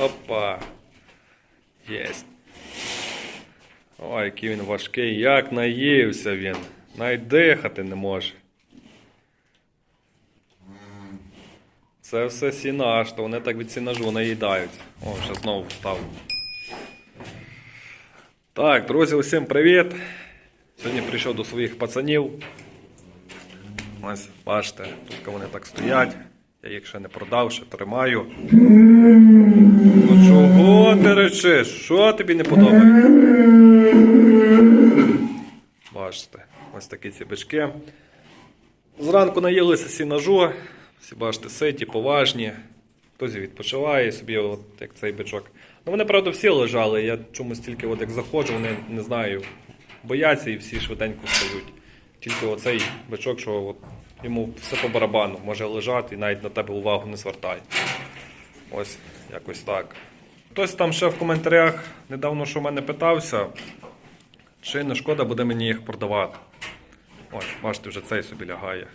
Опа. Єсть. Ой, який він важкий, як наївся він. Навіть дихати не може. Це все сінаж, то вони так від сінажу наїдаються. О, вже знову встав. Так, друзі, усім привіт! Сьогодні прийшов до своїх пацанів. Ось, бачите, тут вони так стоять. Я їх ще не продав, ще тримаю. Ну чого ти речиш? Що тобі не подобається? Бачите, ось такі ці бички. Зранку наїлися сінажу. Всі бачите, ситі, поважні. Хтось відпочиває собі, от як цей бичок. Ну вони, правда, всі лежали. Я чомусь тільки от як заходжу, вони не знаю, бояться і всі швиденько встають. Тільки оцей бичок, що от йому все по барабану, може лежати і навіть на тебе увагу не звертає. Ось якось так. Хтось там ще в коментарях недавно що в мене питався, чи не шкода буде мені їх продавати. Ось, бачите, вже цей собі лягає.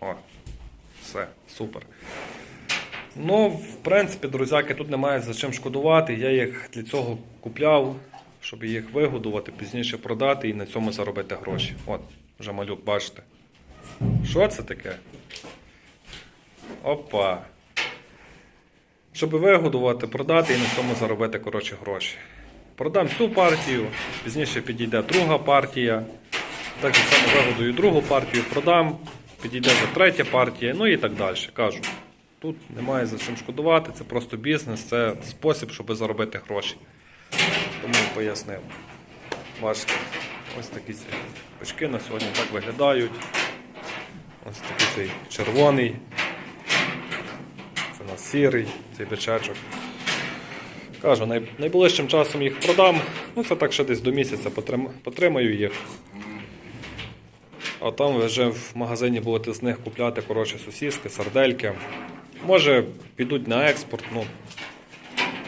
О, все, супер. Ну, в принципі, друзяки, тут немає за чим шкодувати. Я їх для цього купляв, щоб їх вигодувати, пізніше продати і на цьому заробити гроші. От, вже малюк, бачите. Що це таке? Опа. Щоб вигодувати, продати і на цьому заробити коротше гроші. Продам цю партію, пізніше підійде друга партія. Так само вигодую другу партію, продам, підійде вже третя партія, ну і так далі. Кажу. Тут немає за чим шкодувати, це просто бізнес, це спосіб, щоб заробити гроші. Тому пояснив. Бачите, ось такі ці пачки на сьогодні так виглядають. Ось такий цей червоний. Нас сірий, цей бичачок. Кажу, най- найближчим часом їх продам. Ну, це так ще десь до місяця потрим- потримаю їх. А там вже в магазині будете з них купляти коротше, сосиски, сардельки. Може підуть на експорт, ну,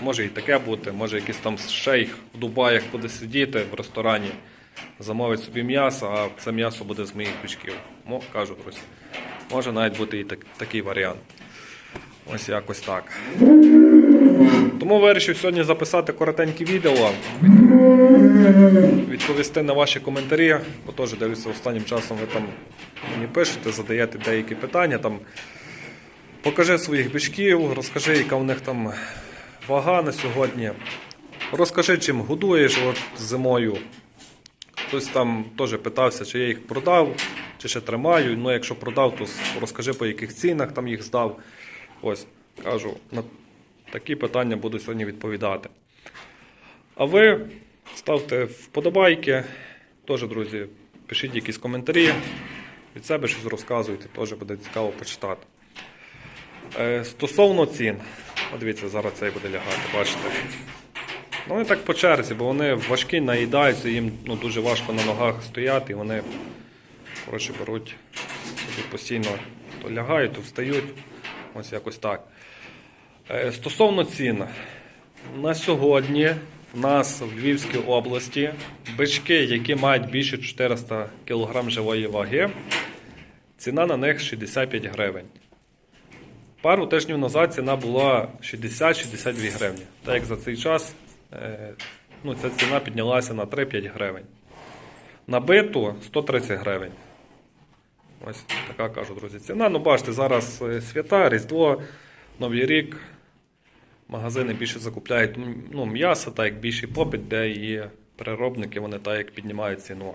може і таке бути, може якийсь там шейх в Дубаях буде сидіти в ресторані, замовить собі м'ясо, а це м'ясо буде з моїх бичків. Мо, кажу, друзі. Може навіть бути і так, такий варіант. Ось якось так. Тому вирішив сьогодні записати коротеньке відео, відповісти на ваші коментарі, бо теж дивлюся останнім часом ви там мені пишете, задаєте деякі питання. Там, покажи своїх бичків, розкажи, яка в них там вага на сьогодні. Розкажи, чим годуєш от зимою. Хтось там теж питався, чи я їх продав, чи ще тримаю. Ну, якщо продав, то розкажи, по яких цінах там їх здав. Ось, кажу, на такі питання буду сьогодні відповідати. А ви ставте вподобайки. Теж, друзі, пишіть якісь коментарі. Від себе щось розказуйте, теж буде цікаво почитати. Е, стосовно цін, от дивіться, зараз цей буде лягати, бачите. Ну, вони так по черзі, бо вони важкі, наїдаються, їм ну, дуже важко на ногах стояти, і вони коротше, беруть собі постійно то лягають, то встають. Ось якось так. Е, Стосовно цін, на сьогодні в нас в Львівській області бички, які мають більше 400 кг живої ваги, ціна на них 65 гривень. Пару тижнів назад ціна була 60-62 гривні. Так як за цей час е, ну, ця ціна піднялася на 3-5 гривень. На биту 130 гривень. Ось така кажу, друзі, ціна. Ну, бачите, зараз е, свята, Різдво, Новий рік. Магазини більше закупляють ну, м'ясо, так як більший попит, де і переробники вони так як піднімають ціну.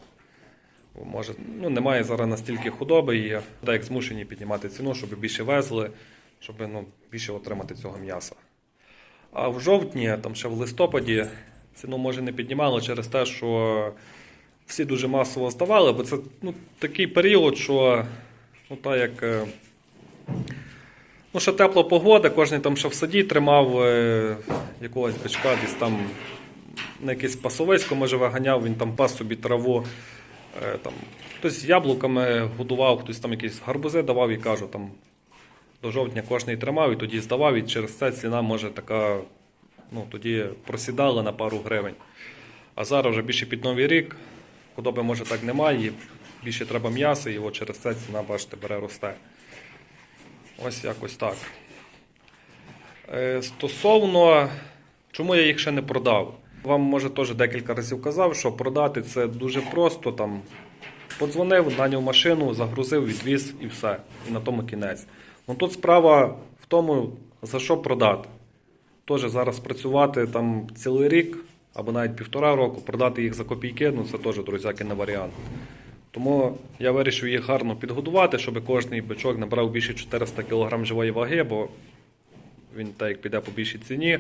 Може, ну, немає зараз настільки худоби і так як змушені піднімати ціну, щоб більше везли, щоб ну, більше отримати цього м'яса. А в жовтні, там ще в листопаді, ціну може не піднімали через те, що всі дуже масово здавали, бо це ну, такий період, що ну, так як. е, Ну, ще тепла погода, кожен там ще в саді тримав е, якогось бичка, десь там на якесь пасовисько, може, виганяв, він там пас собі траву. Е, там, хтось яблуками годував, хтось там якісь гарбузи давав і кажу, там до жовтня кожний тримав і тоді здавав, і через це ціна може така, ну, тоді просідала на пару гривень. А зараз вже більше під Новий рік, худоби може так немає, більше треба м'яса, і от через це ціна, бачите, бере росте. Ось якось так. Е, Стосовно, чому я їх ще не продав? Вам, може, теж декілька разів казав, що продати це дуже просто. Там подзвонив, наняв машину, загрузив, відвіз і все. І на тому кінець. Ну тут справа в тому, за що продати. Теж зараз працювати там цілий рік або навіть півтора року, продати їх за копійки, ну це теж, друзяки, не варіант. Тому я вирішив їх гарно підгодувати, щоб кожний бичок набрав більше 400 кг живої ваги, бо він так як піде по більшій ціні.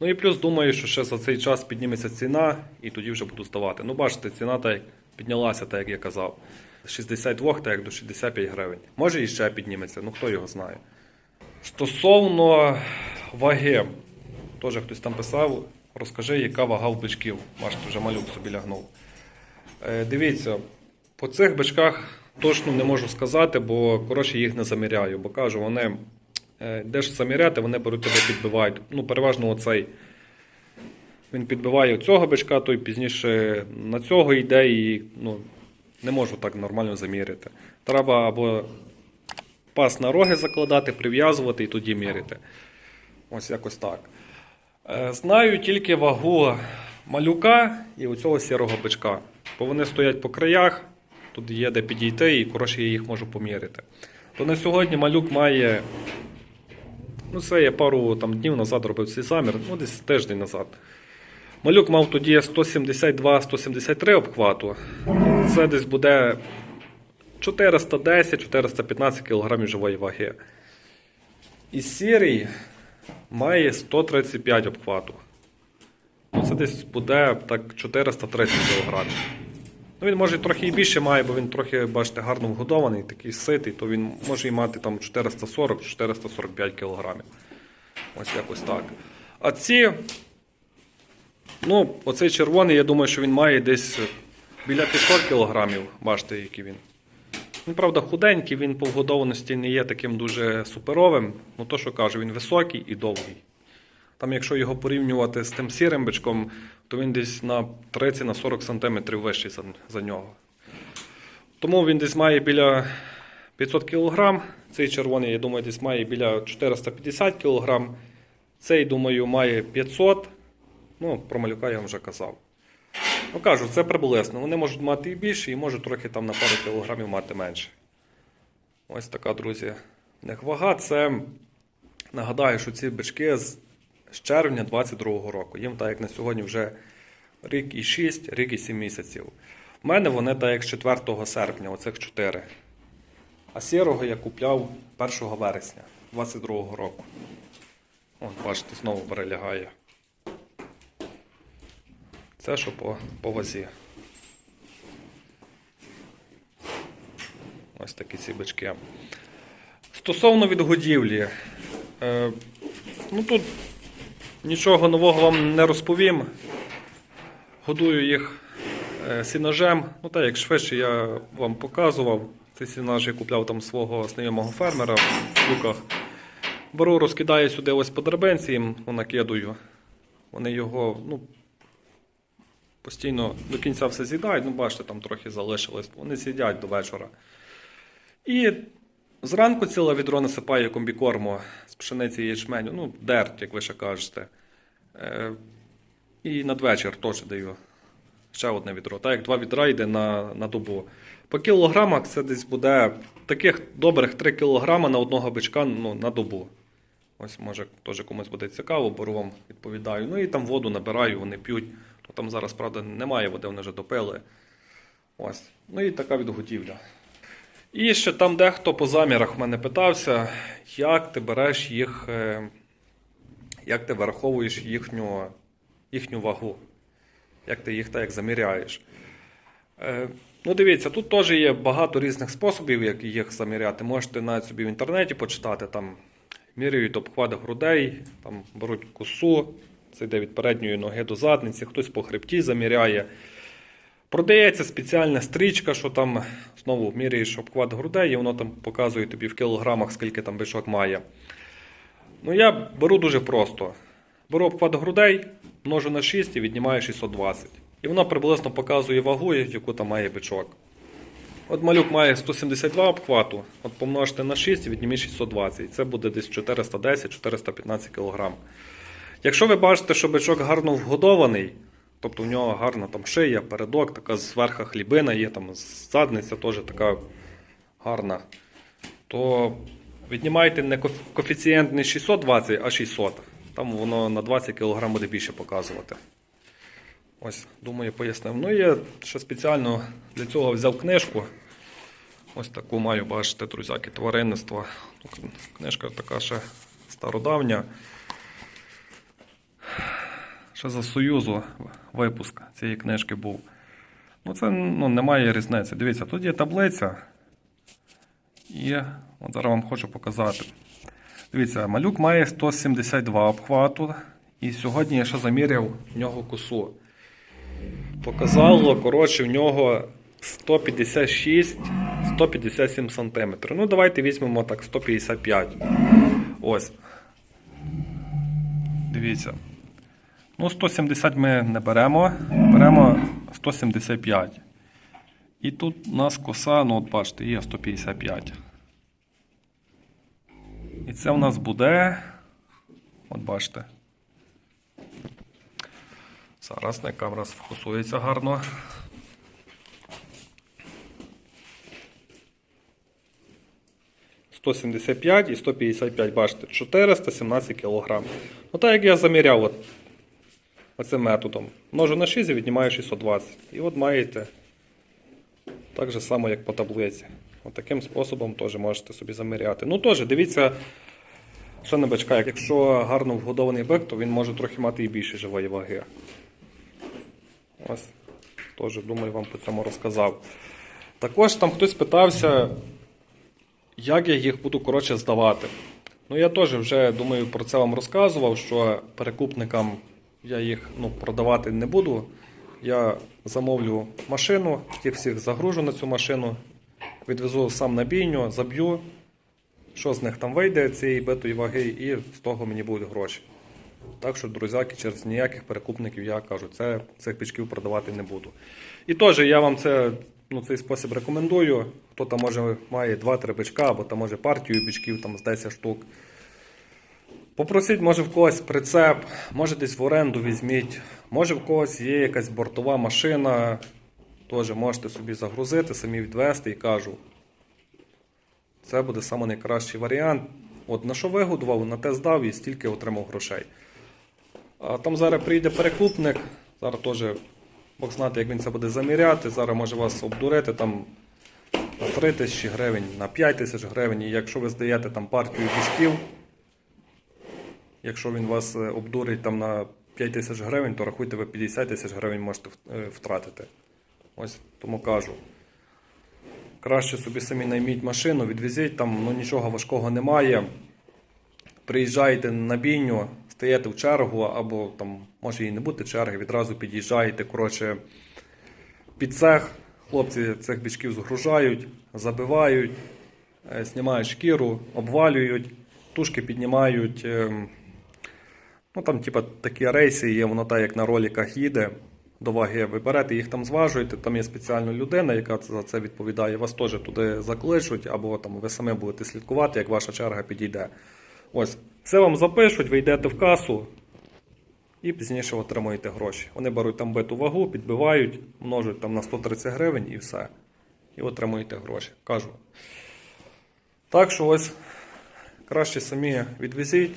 Ну і плюс думаю, що ще за цей час підніметься ціна, і тоді вже буду здавати. Ну, бачите, ціна так як піднялася, так як я казав. З 62 так як до 65 гривень. Може і ще підніметься, ну хто його знає. Стосовно ваги, теж хтось там писав, розкажи, яка вага в бичків. Бачите, вже малюк собі лягнув. Е, дивіться, по цих бичках точно не можу сказати, бо коротше їх не заміряю, бо кажу, вони е, де ж заміряти, вони беруть тебе підбивають. Ну, переважно оцей. Він підбиває цього бичка, той пізніше на цього йде і ну, не можу так нормально заміряти. Треба або пас на роги закладати, прив'язувати і тоді міряти. Ось якось так. Е, Знаю тільки вагу малюка і оцього сірого бичка. Бо вони стоять по краях, тут є де підійти, і коротше я їх можу поміряти. То на сьогодні малюк має. Ну, це я пару там, днів назад робив цей замір, ну десь тиждень назад. Малюк мав тоді 172-173 обхвату. Це десь буде 410-415 кг живої ваги. І сірий має 135 обхвату. Ну, це десь буде так 430 кг. Ну, він може трохи і більше має, бо він трохи, бачите, гарно вгодований, такий ситий, то він може і мати там 440-445 кг. Ось якось так. А ці, ну, оцей червоний, я думаю, що він має десь біля 500 кг. Бачите, який він. Він, правда, худенький, він по вгодованості не є таким дуже суперовим. Ну, то, що кажу, він високий і довгий. Там, якщо його порівнювати з тим сірим бичком, то він десь на 30-40 см вищий за, за нього. Тому він десь має біля 500 кг. Цей червоний, я думаю, десь має біля 450 кг. Цей, думаю, має 500. Ну, про малюка я вам вже казав. Ну, кажу, це приблизно. Вони можуть мати і більше, і можуть трохи там на пару кілограмів мати менше. Ось така, друзі. в них вага. Це нагадаю, що ці бички з, червня 22-го року. Їм так як на сьогодні вже рік і 6, рік і 7 місяців. У мене вони так як з 4 серпня, оцих 4. А сірого я купляв 1 вересня 22-го року. От, бачите, знову перелягає. Це що по, по вазі. Ось такі ці бички. Стосовно відгодівлі, е, ну тут нічого нового вам не розповім. Годую їх е, сінажем. Ну так як швидше я вам показував. Цей сінаж я купляв там свого знайомого фермера в луках. Беру, розкидаю сюди ось по драбинці, їм накидую. Вони його, ну, постійно до кінця все з'їдають, ну бачите, там трохи залишилось, вони з'їдять до вечора. І зранку ціле відро насипаю комбікорму з пшениці ячменю, ну, дерть, як ви ще кажете. Е, і надвечір теж даю ще одне відро. Так як два відра йде на, на добу. По кілограмах це десь буде таких добрих 3 кілограма на одного бичка ну, на добу. Ось, може, теж комусь буде цікаво, беру вам відповідаю. Ну і там воду набираю, вони п'ють. То там зараз, правда, немає води, вони вже допили. Ось. Ну і така відготівля. І ще там дехто по замірах в мене питався, як ти береш їх, е, як ти вираховуєш їхню, їхню вагу, як ти їх так заміряєш. Е, Ну, дивіться, тут теж є багато різних способів, як їх заміряти. Можете навіть собі в інтернеті почитати, там міряють обхват грудей, там беруть косу, це йде від передньої ноги до задниці, хтось по хребті заміряє. Продається спеціальна стрічка, що там знову міряєш обхват грудей, і воно там показує тобі в кілограмах, скільки там бичок має. Ну, я беру дуже просто. Беру обхват грудей, множу на 6 і віднімаю 620. І воно приблизно показує вагу, яку там має бичок. От малюк має 172 обхвату, от помножте на 6 і відніміть 620. Це буде десь 410-415 кг. Якщо ви бачите, що бичок гарно вгодований, тобто в нього гарна там шия, передок, така зверху хлібина є, там задниця теж така гарна, то віднімайте не коефіцієнт не 620, а 600. Там воно на 20 кг буде більше показувати. Ось, думаю, пояснив. Ну, я ще спеціально для цього взяв книжку. Ось таку маю, бачите, друзяки, тваринництво. Книжка така ще стародавня. Ще за Союзу випуск цієї книжки був. Ну, це ну, немає різниці. Дивіться, тут є таблиця. І от зараз вам хочу показати. Дивіться, малюк має 172 обхвату. І сьогодні я ще заміряв в нього косу. Показало, коротше, в нього 156-157 см. Ну, давайте візьмемо так 155. Ось. Дивіться. Ну, 170 ми не беремо, беремо 175. І тут у нас коса, ну от бачите, є 155. І це у нас буде. От бачите. Зараз на камера сфокусується гарно. «175 і 155, бачите, 417 кг. Ну так як я заміряв от, оцим методом. Множу на 6 і віднімаю 620. І от маєте так же само, як по таблиці. От таким способом теж можете собі заміряти. Ну теж дивіться, що не бачка, якщо гарно вгодований бик, то він може трохи мати і більше живої ваги. Ось, теж, думаю, вам по цьому розказав. Також там хтось питався, як я їх буду коротше здавати. Ну, я теж вже думаю про це вам розказував, що перекупникам я їх ну, продавати не буду. Я замовлю машину, їх всіх загружу на цю машину, відвезу сам на бійню, заб'ю, що з них там вийде цієї битої ваги, і з того мені будуть гроші. Так що, друзяки, через ніяких перекупників я кажу, це, цих бичків продавати не буду. І теж я вам це, ну, цей спосіб рекомендую. Хто там може має 2-3 бичка, або там може партію бичків там, з 10 штук. Попросіть, може в когось прицеп, може десь в оренду візьміть, може в когось є якась бортова машина. Теж можете собі загрузити, самі відвести і кажу. Це буде саме найкращий варіант. От на що вигодував, на те здав і стільки отримав грошей. А там зараз прийде перекупник, зараз теж Бог знати, як він це буде заміряти. Зараз може вас обдурити там на 3 тисячі гривень, на 5 тисяч гривень. І якщо ви здаєте там партію бішків, якщо він вас е, обдурить там на 5 тисяч гривень, то рахуйте, ви 50 тисяч гривень можете е, втратити. Ось тому кажу. Краще собі самі найміть машину, відвезіть, там ну, нічого важкого немає. Приїжджаєте на бійню, стаєте в чергу, або там може і не бути черги, відразу під'їжджаєте. Коротше, під цех хлопці цих бічків згружають, забивають, е, знімають шкіру, обвалюють, тушки піднімають. Ну там, типа, такі рейси є, воно так як на роліках їде до ваги. Ви берете їх там зважуєте, там є спеціальна людина, яка за це відповідає. Вас теж туди закличуть, або там ви самі будете слідкувати, як ваша черга підійде. Ось, все вам запишуть, ви йдете в касу і пізніше отримуєте гроші. Вони беруть там биту вагу, підбивають, множать там на 130 гривень і все. І отримуєте гроші. Кажу. Так що ось краще самі відвезіть.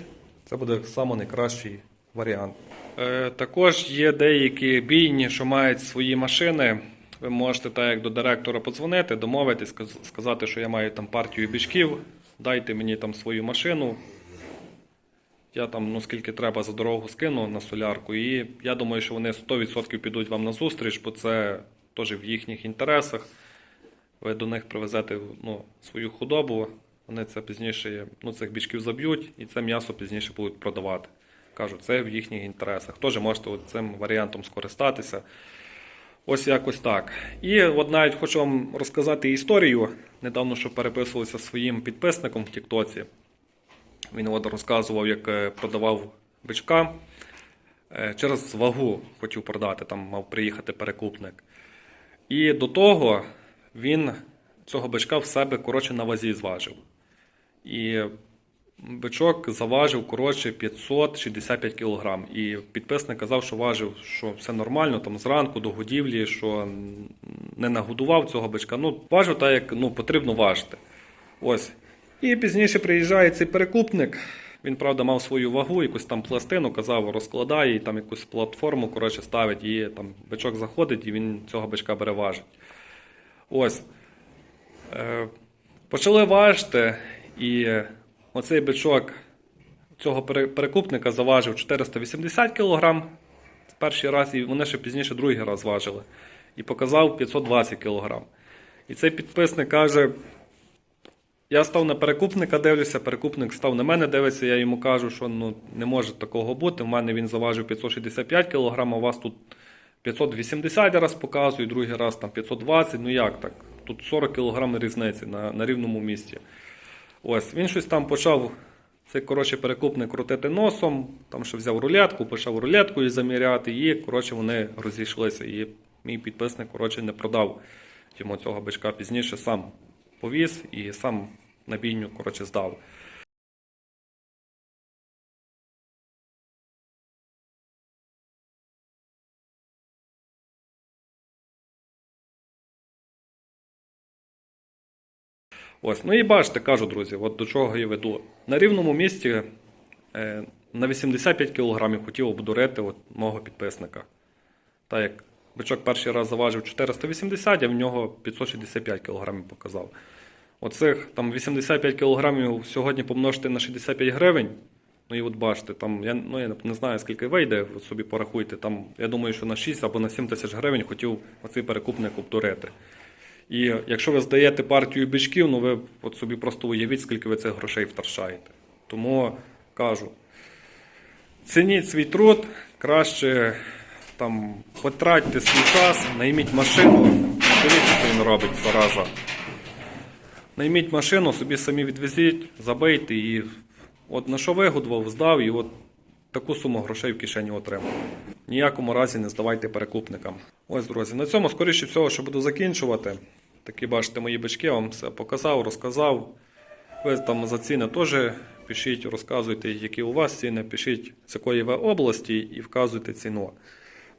Це буде саме найкращий варіант. Е, також є деякі бійні, що мають свої машини. Ви можете, так як до директора, подзвонити, домовитись, сказати, що я маю там партію бішків, дайте мені там свою машину. Я там, ну скільки треба за дорогу скину на солярку. І я думаю, що вони 100% підуть вам на зустріч, бо це теж в їхніх інтересах. Ви до них привезете ну, свою худобу, вони це пізніше, ну, цих бічків заб'ють, і це м'ясо пізніше будуть продавати. Кажу, це в їхніх інтересах. Теж можете цим варіантом скористатися. Ось якось так. І от навіть хочу вам розказати історію. Недавно що переписувався своїм підписником в Тіктоці. Він от розказував, як е, продавав бичка. Е, Через вагу хотів продати, там мав приїхати перекупник. І до того він цього бичка в себе коротше на вазі зважив. І бичок заважив коротше 565 кг. І підписник казав, що важив, що все нормально, там зранку до годівлі, що не нагодував цього бичка. Ну, важив так, як ну, потрібно важити. Ось. І пізніше приїжджає цей перекупник. Він, правда, мав свою вагу, якусь там пластину, казав, розкладає і там якусь платформу коротше, ставить, і там бичок заходить, і він цього бичка бере важить. Ось. Е, почали важити, і оцей бичок цього перекупника заважив 480 кг перший раз, і вони ще пізніше другий раз важили. І показав 520 кг. І цей підписник каже: я став на перекупника, дивлюся, перекупник став на мене, дивиться, я йому кажу, що ну, не може такого бути. В мене він заважив 565 кг, а у вас тут 580 раз показую, другий раз там 520. Ну як так? Тут 40 кг різниці на, на рівному місці. Ось, він щось там почав, цей коротше перекупник крутити носом, там ще взяв рулятку, почав рулеткою заміряти, і коротше вони розійшлися. І мій підписник коротше, не продав йому цього бичка пізніше, сам повіз і сам на бійню коротше, здав. Ось, ну і бачите, кажу, друзі, от до чого я веду. На рівному місці е, на 85 кг хотів обдурити от, мого підписника. Так як бичок перший раз заважив 480, а в нього 565 кг показав. Оцих там 85 кг сьогодні помножити на 65 гривень. Ну і от бачите, там я, ну, я не знаю, скільки вийде, от собі порахуйте. Там, я думаю, що на 6 або на 7 тисяч гривень хотів оцей перекупник обдурити. І якщо ви здаєте партію бичків, ну ви от собі просто уявіть, скільки ви цих грошей втрачаєте. Тому кажу, цініть свій труд, краще там потратьте свій час, найміть машину, дивіться, що він робить зараза. Найміть машину, собі самі відвезіть, забийте і от на що вигодував, здав і от таку суму грошей в кишені отримав. Ніякому разі не здавайте перекупникам. Ось, друзі, на цьому, скоріше всього, що буду закінчувати. Такі бачите, мої бички, я вам все показав, розказав. Ви там за ціни теж пишіть, розказуйте, які у вас ціни, пишіть, з якої ви області і вказуйте ціну.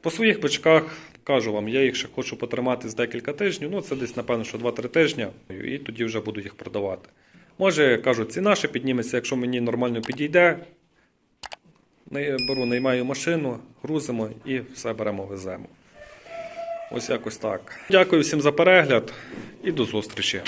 По своїх бичках кажу вам, я їх ще хочу потримати з декілька тижнів, ну це десь, напевно, що 2-3 тижні, і тоді вже буду їх продавати. Може, кажу, ціна ще підніметься, якщо мені нормально підійде. Беру, наймаю машину, грузимо і все беремо, веземо. Ось якось так. Дякую всім за перегляд і до зустрічі.